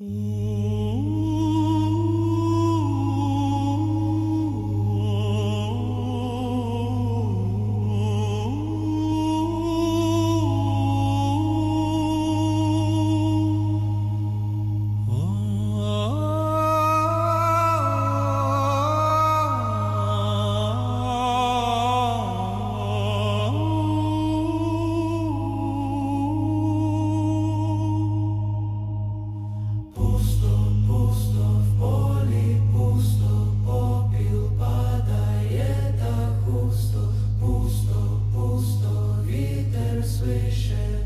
Mm.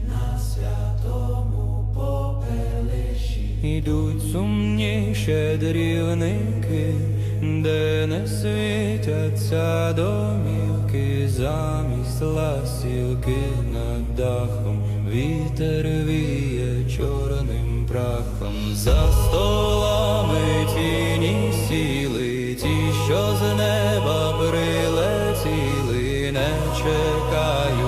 На святому попелищі. Ідуть сумні щедрівники, де не світяться домівки, замість ластівки над дахом, вітер віє чорним прахом, за столами тіні сіли, ті, що з неба прилетіли, не чекають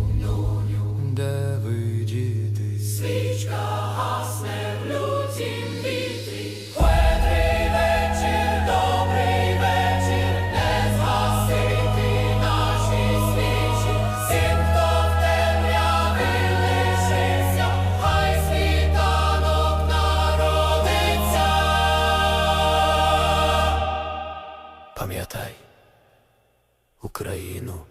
Пам'ятай Україну.